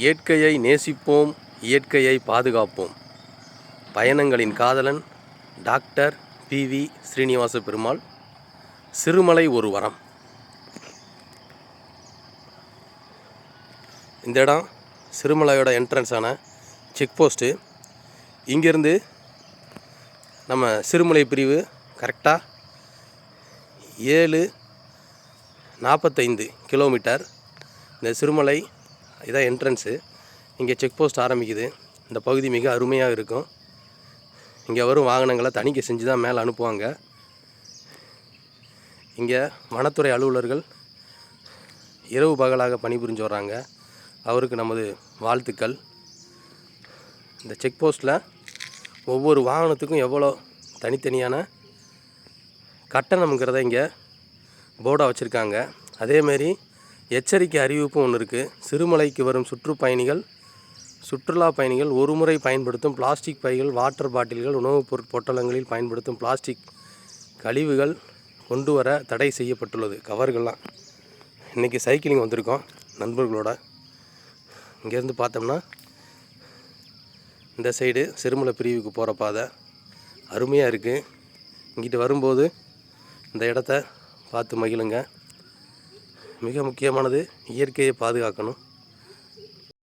இயற்கையை நேசிப்போம் இயற்கையை பாதுகாப்போம். பயணங்களின் காதலன் doctor P. V. Srinivasa Perumal Sirumalai ஒரு வரம். இந்த இடம் சிறுமலையோட என்ட்ரன்ஸான செக் போஸ்ட்டு இங்கேருந்து நம்ம சிறுமலை பிரிவு கரெக்டாக ஏழு நாற்பத்தைந்து கிலோமீட்டர் இந்த சிறுமலை இதான் என்ட்ரன்ஸு இங்கே செக் போஸ்ட் ஆரம்பிக்குது. இந்த பகுதி மிக அருமையாக இருக்கும். இங்கே வரும் வாகனங்களை தணிக்கை செஞ்சு தான் மேலே அனுப்புவாங்க. இங்கே வனத்துறை அலுவலர்கள் இரவு பகலாக பணிபுரிஞ்சு வர்றாங்க. அவருக்கு நமது வாழ்த்துக்கள். இந்த செக் போஸ்ட்டில் ஒவ்வொரு வாகனத்துக்கும் எவ்வளோ தனித்தனியான கட்டணம்ங்கிறத இங்கே போர்டாக வச்சுருக்காங்க. அதேமாரி எச்சரிக்கை அறிவிப்பு ஒன்று இருக்குது சிறுமலைக்கு வரும் சுற்றுப்பயணிகள் சுற்றுலா பயணிகள் ஒருமுறை பயன்படுத்தும் பிளாஸ்டிக் பைகள் வாட்டர் பாட்டில்கள் உணவுப் பொருட் பொட்டலங்களில் பயன்படுத்தும் பிளாஸ்டிக் கழிவுகள் கொண்டு வர தடை செய்யப்பட்டுள்ளது. கவர்கள்லாம். இன்றைக்கி சைக்கிளிங் வந்திருக்கோம். நண்பர்களோட. இங்கேருந்து பார்த்தோம்னா இந்த சைடு சிறுமலை பிரிவுக்கு போகிற பாதை. அருமையாக இருக்குது இங்கிட்டு வரும்போது இந்த இடத்த பார்த்து மகிழுங்க. மிக முக்கியமானது இயற்கையை பாதுகாக்கணும்.